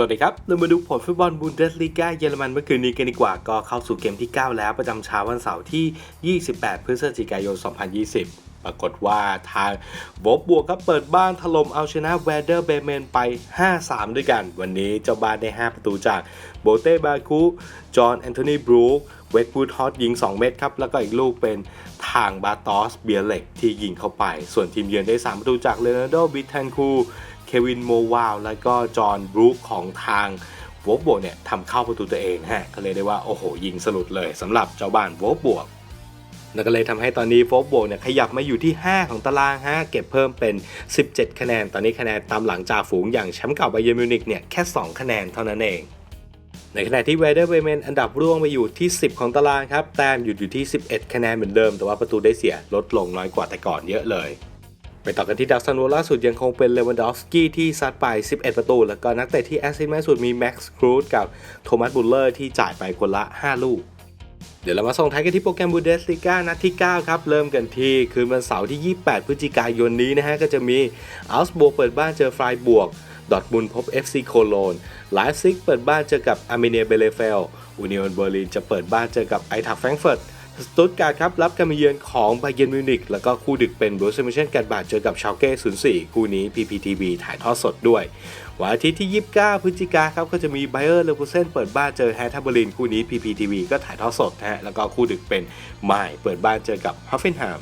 สวัสดีครับ เรามาดูผลฟุตบอลบูนเดสลีกาเยอรมันเมื่อคืนนี้กันดีกว่า ก็เข้าสู่เกมที่ 9 แล้วประจำเช้าวันเสาร์ที่ 28 พฤศจิกายน 2020 ปรากฏว่าทางโบบบัวก็เปิดบ้านถล่มเอาชนะแวเดอร์เบเมนไป 5-3 ด้วยกัน วันนี้เจ้าบ้านได้ 5 ประตูจากโบเต้บาคูจอห์นแอนโทนีบรูคเวกวูดฮอตยิง 2 เม็ดครับ แล้วก็อีกลูกเป็นทางบาตอสเบียเล็กที่ยิงเข้าไป ส่วนทีมเยือนได้ 3 ประตูจากเลโอนาร์โดบิทันคู เควินโมวาลแล้วก็จอห์นบรูคของทางโวบวกเนี่ยทำเข้าประตูตัวเองฮะก็เลยได้ว่าโอ้โหยิงสลุดเลยสำหรับเจ้าบ้านโวบวกนั่นก็เลยทำให้ตอนนี้โวบวกเนี่ยขยับมาอยู่ที่ 5 ของตารางฮะเก็บเพิ่มเป็น 17 คะแนน ตอนนี้คะแนนตามหลังจากฝูงอย่างแชมป์เก่าไบเยอร์มิวนิกเนี่ยแค่ 2 คะแนนเท่านั้นเอง ในขณะที่เวเดอร์เบเมนอันดับร่วงไปอยู่ที่ 10 ของตารางครับ แต้มหยุดอยู่ที่ 11 คะแนนเหมือนเดิม แต่ว่าประตูได้เสียลดลงน้อยกว่าแต่ก่อนเยอะเลย ไปต่อกันที่ดักซันโวล่าสุดยังคงเป็นเลวันดอฟสกี้ที่ซัดไป 11 ประตู แล้วก็นักเตะที่แอสซิสต์มากสุดมีแม็กซ์ครูดกับโทมัสบุลเลอร์ที่จ่ายไปคนละ 5 ลูกเดี๋ยวเรามาส่งท้ายกันที่โปรแกรมบูเดสลิก้านัดที่ 9 ครับ เริ่มกันที่คืนวันเสาร์ที่ 28 พฤศจิกายนนี้นะฮะ ก็จะมีอัลส์บวกเปิดบ้านเจอฟรายบวก ดอทมุนพบ FC โคโลนไลฟ์ซิกเปิดบ้านเจอกับอาร์เมเนียเบเลเฟล อูนิออนเบอร์ลินจะเปิดบ้านเจอกับไอทักแฟรงเฟิร์ต สตุตการ์ดครับรับการมาเยือนของไบเยนมิวนิกแล้วก็คู่ดึกเป็นบรูซเมเชนกันบาดเจอกับชาวเก้04 คู่นี้ PPTV ถ่ายทอดสดด้วย วันอาทิตย์ที่ 29 พฤศจิกาครับก็จะมีไบเออร์เล v ว r เซนเปิดบ้านเจอแฮททับเบอรินคู่นี้ PPTV ก็ถ่ายทอดสดนะฮะแล้วก็คู่ดึกเป็นไมล์เปิดบ้านเจอกับฮัฟเฟนแฮม